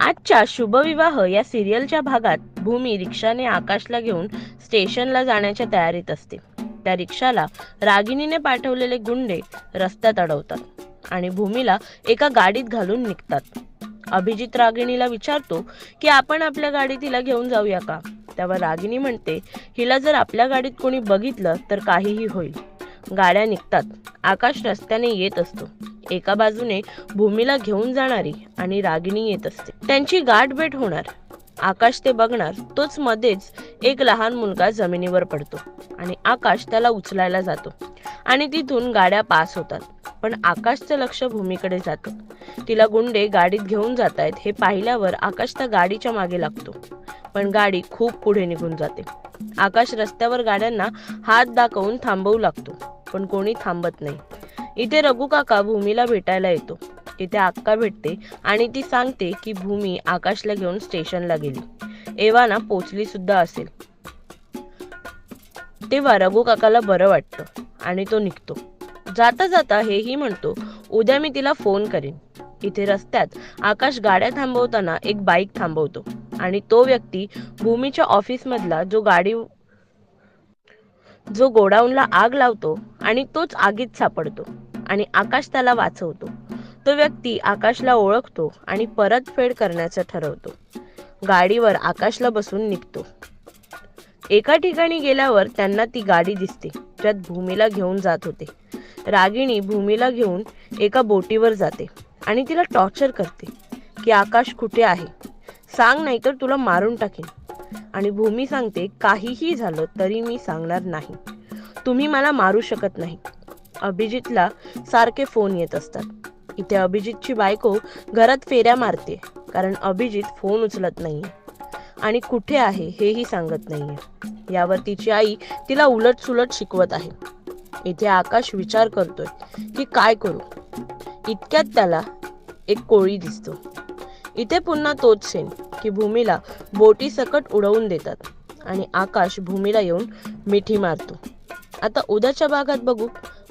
आजच्या शुभविवाह या सिरियलच्या भागात भूमी रिक्षाने आकाशला घेऊन स्टेशनला जाण्याच्या तयारीत असते. त्या रिक्षाला रागिणीने पाठवलेले गुंडे रस्त्यात अडवतात आणि भूमीला एका गाडीत घालून निघतात. अभिजित रागिणीला विचारतो की आपण आपल्या गाडीत हिला घेऊन जाऊया का? तेव्हा रागिणी म्हणते हिला जर आपल्या गाडीत कोणी बघितलं तर काहीही होईल. गाड्या निघतात. आकाश रस्त्याने येत असतो. एका बाजूने भूमीला घेऊन जाणारी आणि रागिणी येत असते. त्यांची गाठ भेट होणार. आकाश ते बघणार तोच मध्येच एक लहान मुलगा जमिनीवर पडतो आणि आकाश त्याला उचलायला जातो आणि तिथून गाड्या पास होतात. पण आकाशचं लक्ष भूमीकडे जातं. तिला गुंडे गाडीत घेऊन जात आहेत हे पाहिल्यावर आकाश त्या गाडीच्या मागे लागतो. पण गाडी खूप पुढे निघून जाते. आकाश रस्त्यावर गाड्यांना हात दाखवून थांबवू लागतो पण कोणी थांबत नाही. इथे रघु काका भूमीला भेटायला येतो. इथे अक्का भेटते आणि ती सांगते की भूमी आकाशला घेऊन स्टेशनला गेली. एव्हाना पोचली सुद्धा असेल. तेव्हा रघु काकाला बरं वाटतं आणि तो निघतो. जाता जाता हेही म्हणतो उद्या मी तिला फोन करेन. इथे रस्त्यात आकाश गाड्या थांबवताना एक बाईक थांबवतो आणि तो व्यक्ती भूमीच्या ऑफिसमधला जो गाडी जो गोडाऊनला आग लावतो आणि तोच आगीत सापडतो आणि आकाश त्याला वाचवतो. तो व्यक्ती आकाशला ओळखतो आणि परतफेड करण्याचं ठरवतो. गाडीवर आकाशला बसून निघतो. एका ठिकाणी गेल्यावर त्यांना ती गाडी दिसते ज्यात भूमीला घेऊन जात होते. रागिणी भूमीला घेऊन एका बोटीवर जाते आणि तिला टॉर्चर करते की आकाश कुठे आहे? सांग नाही तर तुला मारून टाकेन. आणि भूमी सांगते काहीही झालं तरी मी सांगणार नाही. तुम्ही मला मारू शकत नाही. अभिजितला सारखे फोन येत असतात. इथे अभिजितची बायको घरात फेऱ्या मारते कारण अभिजित फोन उचलत नाहीये. आणि कुठे आहे हेही सांगत नाहीये. यावर तिची आई तिला उलट सुलट शिकवत आहे. इथे आकाश विचार करतोय की काय करू? इतक्यात त्याला एक कोळी दिसतो. इथे पुन्हा तोच सेन की भूमीला बोटी सकट उडवून देतात आणि आकाश भूमीला येऊन मिठी मारतो. आता उद्याच्या भागात बघू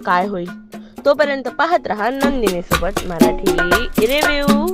काय होईल. तोपर्यंत पाहत राहा नंदिनी सोबत मराठी रिव्ह्यू